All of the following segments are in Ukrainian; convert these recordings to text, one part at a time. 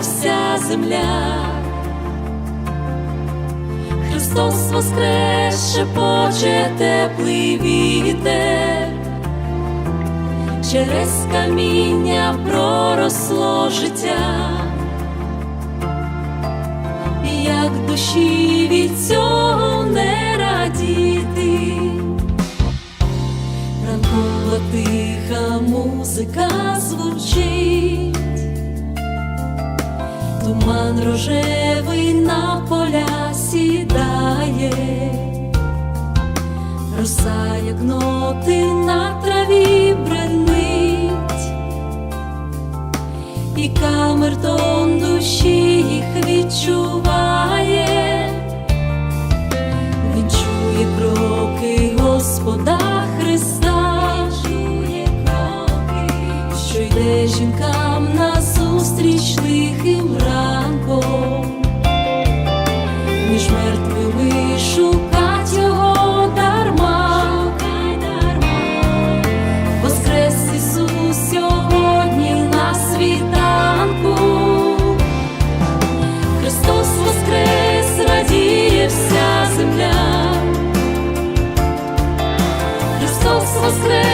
вся земля. Христос воскрес, шепоче теплий вітер, через каміння проросло життя, І як душі від цього не радіти, ранкова тиха музика звучить, туман рожевий на поля сідає, роса, як ноти на траві бренить, і камертон душі їх відчуває, він чує кроки Господа Христа, що йде жінкам на між мертвими шукать його дарма, воскрес Ісус сьогодні на світанку. Христос воскрес, радіє вся земля. Христос воскрес,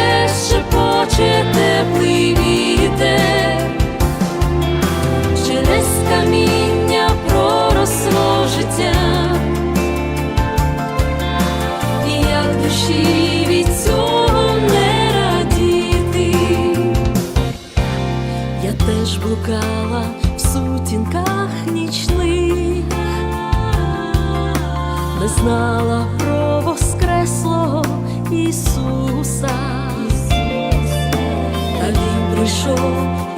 теж в сутінках нічних, не знала про воскреслого Ісуса, та Він прийшов